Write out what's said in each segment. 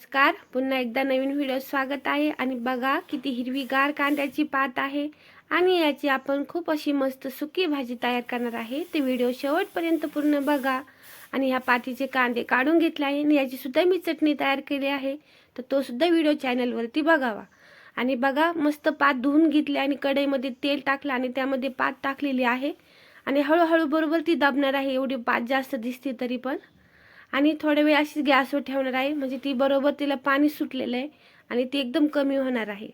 नमस्कार. पुन्हा एकदा नवीन व्हिडिओ स्वागत आहे. आणि बघा किती हिरवीगार कांद्याची पात आहे. आणि याची आपण खूप अशी मस्त सुकी भाजी तयार करणार आहे. ते व्हिडिओ शेवटपर्यंत पूर्ण बघा. आणि ह्या पातीचे कांदे काढून घेतले आहे. आणि याची सुद्धा मी चटणी तयार केली आहे. तर तो सुद्धा व्हिडिओ चॅनलवरती बघावा. आणि बघा मस्त पात धुवून घेतली आणि कढईमध्ये तेल टाकलं आणि त्यामध्ये पात टाकलेली आहे. आणि हळूहळू बरोबर ती दाबणार आहे. एवढी पात जास्त दिसते तरी पण. आणि थोड्या वेळ अशीच गॅसवर ठेवणार आहे. म्हणजे ती बरोबर तिला पाणी सुटलेलं आहे आणि ती एकदम कमी होणार आहे.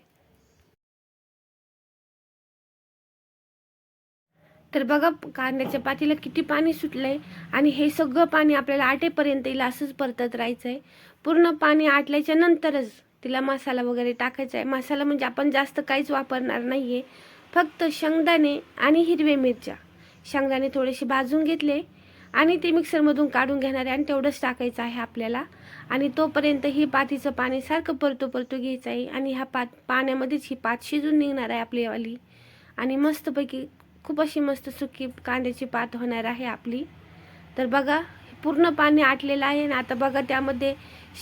तर बघा कांद्याच्या पातीला किती पाणी सुटलं आहे आणि हे सगळं पाणी आपल्याला आटेपर्यंत येईल असंच परतत राहायचं आहे पूर्ण पाणी आटल्याच्या नंतरच तिला मसाला वगैरे टाकायचा आहे मसाला म्हणजे आपण जास्त काहीच वापरणार नाही आहे फक्त शेंगदाणे आणि हिरवे मिरच्या. शेंगदाणे थोडेसे भाजून घेतले आणि ते मिक्सरमधून काढून घेणार आहे आणि तेवढंच टाकायचं आहे आपल्याला. आणि तोपर्यंत ही पातीचं पाणी सारखं परतो परतो घ्यायचं आहे. आणि ह्या पात पाण्यामध्येच ही पात शिजून निघणार आहे आपलीवाली आणि मस्तपैकी खूप अशी मस्त सुकी कांद्याची पात होणार आहे आपली. तर बघा पूर्ण पाणी आटलेलं आहे आणि आता बघा त्यामध्ये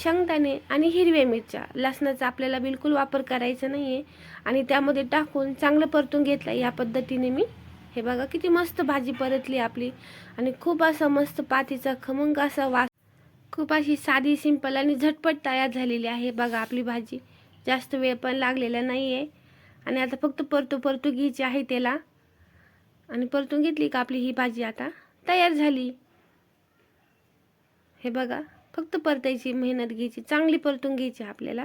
शेंगदाणे आणि हिरव्या मिरच्या. लसणाचा आपल्याला बिलकुल वापर करायचा नाही आहे आणि त्यामध्ये टाकून चांगलं परतून घेतलं या पद्धतीने मी. हे बघा किती मस्त भाजी परतली आपली. आणि खूप असा मस्त पातीचा खमंग असा वास. खूप अशी साधी सिंपल आणि झटपट तयार झालेली आहे बघा आपली भाजी. जास्त वेळ पण लागलेला नाही आहे आणि आता फक्त परतू परतू घ्यायची आहे त्याला. आणि परतून घेतली का आपली ही भाजी आता? तयार झाली. हे बघा फक्त परतायची मेहनत घ्यायची चांगली परतून घ्यायची आपल्याला.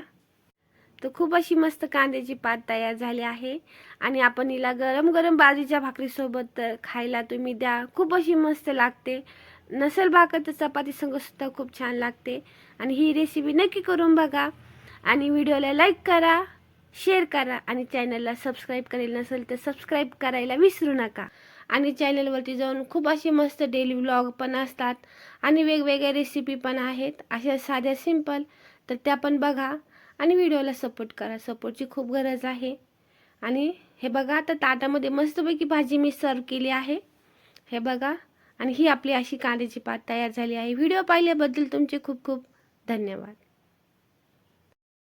तर खूप अशी मस्त कांद्याची पात तयार झाली आहे. आणि आपण हिला गरम गरम बाजरीच्या भाकरीसोबत तर खायला तुम्ही द्या. खूप अशी मस्त लागते. नसेल भाकर तर चपाती खूप छान लागते. आणि ही रेसिपी नक्की करून बघा. आणि व्हिडिओला लाईक करा शेअर करा आणि चॅनलला सबस्क्राईब करेल नसेल तर सबस्क्राईब करायला विसरू नका. आणि चॅनलवरती जाऊन खूप असे मस्त डेली व्लॉग पण असतात. आणि वेगवेगळ्या रेसिपी पण आहेत. अशा साध्या सिंपल तर त्या पण बघा. आणि व्हिडिओला सपोर्ट करा. सपोर्टची खूप गरज आहे. आणि हे बघा आता ताटामध्ये मस्तपैकी भाजी मी सर्व केली आहे. हे बघा आणि ही आपली अशी कांद्याची पात तयार झाली आहे. व्हिडिओ पाहिल्याबद्दल तुमचे खूप खूप धन्यवाद.